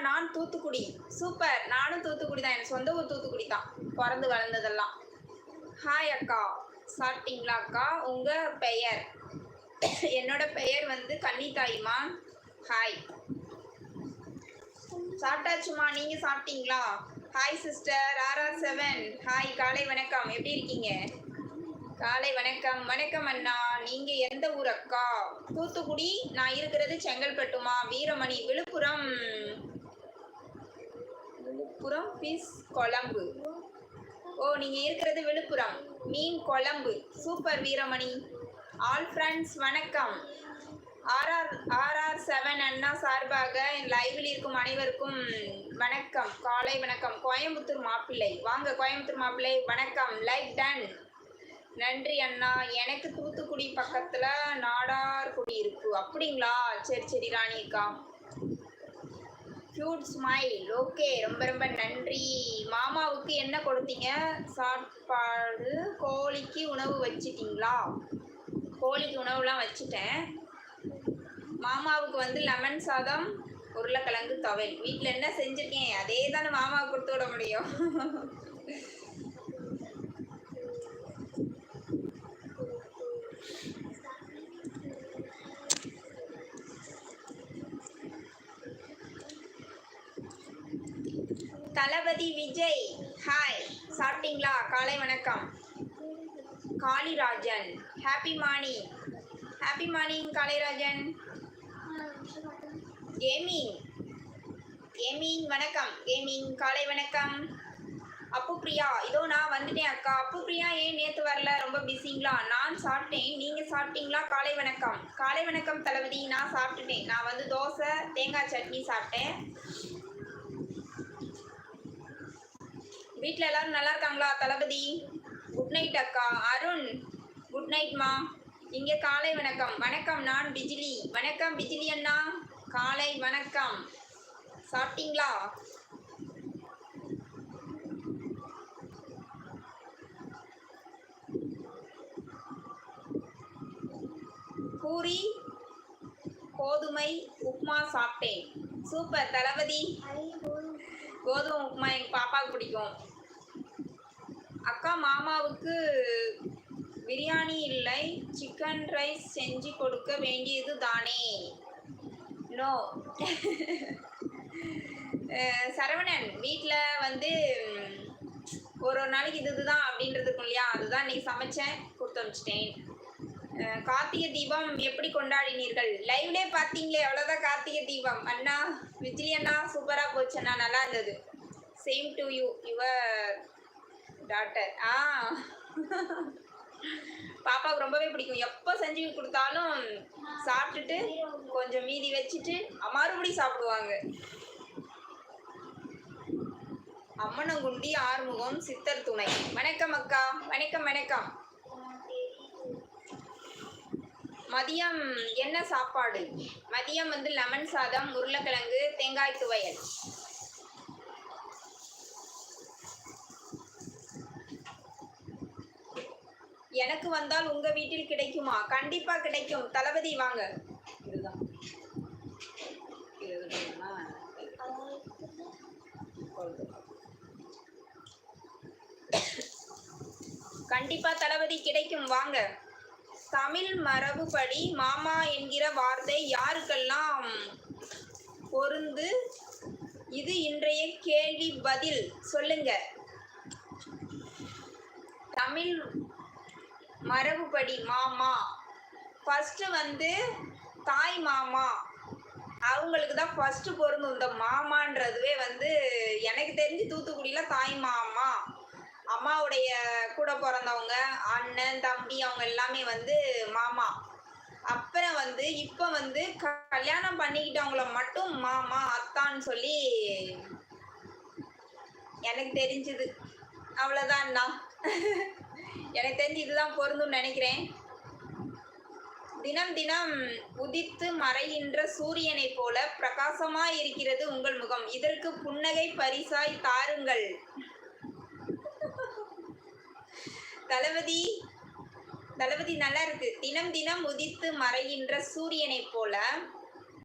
நான் தூத்துக்குடி. சூப்பர் நானும் தூத்துக்குடி தான். எனக்கு சொந்த ஊர் தூத்துக்குடி தான். பிறந்து வளர்ந்ததெல்லாம். ஹாய் அக்கா. சாப்பிட்டீங்களா அக்கா? உங்கள் பெயர்? என்னோட பெயர் வந்து கன்னித்தாயிமா. ஹாய் சாப்பிட்டாச்சுமா? நீங்கள் சாப்பிட்டீங்களா? Hi sister RR seven hi காலை வணக்கம். எப்படி இருக்கீங்க? காலை வணக்கம். வணக்கம் அண்ணா. நீங்கள் எந்த ஊர் அக்கா தூத்துக்குடி. நான் இருக்கிறது செங்கல்பட்டுமா. வீரமணி விழுப்புரம். விழுப்புரம் பீஸ் கொழம்பு. ஓ நீங்கள் இருக்கிறது விழுப்புரம். மீன் கொழம்பு. சூப்பர் வீரமணி. ஆல் ஃப்ரெண்ட்ஸ் வணக்கம். ஆர்ஆர் ஆர்ஆர் செவன் அண்ணா சார்பாக லைவில் இருக்கும் அனைவருக்கும் வணக்கம். காலை வணக்கம். கோயம்புத்தூர் மாப்பிள்ளை. வாங்க கோயம்புத்தூர் மாப்பிள்ளை. வணக்கம். Like done. நன்றி அண்ணா. எனக்கு தூத்துக்குடி பக்கத்தில் நாடார்குடி இருக்கு. அப்படிங்களா? சரி சரி ராணி கியூட் ஸ்மைல் ஓகே ரொம்ப ரொம்ப நன்றி. மாமாவுக்கு என்ன கொடுத்தீங்க? சாப்பாடு கோழிக்கு உணவு வச்சிட்டிங்களா? கோழிக்கு உணவுலாம் வச்சுட்டேன். மாமாவுக்கு வந்து லெமன் சாதம் உருளைக்கிழங்கு துவையல். வீட்டில் என்ன செஞ்சுருக்கேன் அதே தானே மாமாவுக்கு கொடுத்து விட முடியும். தளபதி விஜய். ஹாய் சாப்பிட்டீங்களா? காலை வணக்கம். Kalirajan happy morning happy morning Kalirajan. Gaming gaming வணக்கம். கேமிங் காலை வணக்கம். அப்பு பிரியா இதோ நான் வந்துட்டேன் அக்கா. அப்பு பிரியா ஏன் நேற்று வரல? ரொம்ப பிஸிங்களா? நான் சாப்பிட்டேன். நீங்கள் சாப்பிட்டீங்களா? காலை வணக்கம். காலை வணக்கம் தளபதி. நான் சாப்பிட்டுட்டேன். நான் வந்து தோசை தேங்காய் சட்னி சாப்பிட்டேன். வீட்டில் எல்லாரும் நல்லா இருக்காங்களா? தளபதி. குட் நைட் அக்கா. அருண் குட் நைட்மா இங்கே காலை வணக்கம். வணக்கம் நான் பிஜிலி. வணக்கம் பிஜிலி அண்ணா. காலை வணக்கம். சாப்பிட்டீங்களா? பூரி கோதுமை உப்புமா சாப்பிட்டேன். சூப்பர். தளபதி. கோதுமை உப்புமா எங்கள் பாப்பாவுக்கு பிடிக்கும். அக்கா மாமாவுக்கு பிரியாணி இல்லை சிக்கன் ரைஸ் செஞ்சு கொடுக்க வேண்டியது தானே? நோ சரவணன் வீட்டில் வந்து ஒரு ஒரு நாளைக்கு இது இதுதான் அப்படின்றதுக்கும் இல்லையா? அதுதான் இன்னைக்கு சமைச்சேன் கொடுத்து அனுப்பிச்சிட்டேன். கார்த்திகை தீபம் எப்படி கொண்டாடினீர்கள்? லைவ்லே பார்த்தீங்களே அவ்வளோதான் கார்த்திகை தீபம். அண்ணா விஜய் அண்ணா சூப்பராக போச்சு அண்ணா நல்லா இருந்தது. Same to you your daughter ஆ. பாப்பாவுக்கு ரொம்பவே பிடிக்கும். எப்போ செஞ்சு கொடுத்தாலும் சாப்பிட்டுட்டு கொஞ்சம் மீதி வச்சுட்டு மறுபடியும் சாப்பிடுவாங்க. அம்மனங்குண்டி ஆறுமுகம் சித்தர் துணை. வணக்கம் அக்கா. வணக்கம் வணக்கம். மதியம் என்ன சாப்பாடு? மதியம் வந்து லெமன் சாதம் உருளைக்கிழங்கு தேங்காய் துவையல். எனக்கு வந்தால் உங்க வீட்டில் கிடைக்குமா? கண்டிப்பா கிடைக்கும். தளபதி வாங்க. இதுதான். கண்டிப்பா தளபதி கிடைக்கும். வாங்க. தமிழ் மரபுப்படி மாமா என்கிற வார்த்தை யாருக்கெல்லாம் பொருந்து? இது இன்றைய கேள்வி பதில். சொல்லுங்க. தமிழ் மரபுப்படி மாமா. ஃபஸ்ட்டு வந்து தாய் மாமா. அவங்களுக்கு தான் ஃபஸ்ட்டு பொருந்தும். இந்த மாமான்றதுவே வந்து எனக்கு தெரிஞ்சு தூத்துக்குடியில் தாய் மாமா. அம்மாவுடைய கூட பிறந்தவங்க அண்ணன் தம்பி அவங்க எல்லாமே வந்து மாமா. அப்புறம் வந்து இப்போ வந்து க- கல்யாணம் பண்ணிக்கிட்டவங்கள மட்டும் மாமா அத்தான்னு சொல்லி எனக்கு தெரிஞ்சுது. அவ்வளோதான்ண்ணா எனக்கு தெரிஞ்சு இதுதான் பொருந்தும்னு நினைக்கிறேன். தினம் தினம் உதித்து மறைகின்ற சூரியனைப் போல பிரகாசமாய் இருக்கிறது உங்கள் முகம். இதற்கு புன்னகை பரிசாய் தாருங்கள். தளபதி தளபதி நல்லா இருக்கு. தினம் தினம் உதித்து மறைகின்ற சூரியனை போல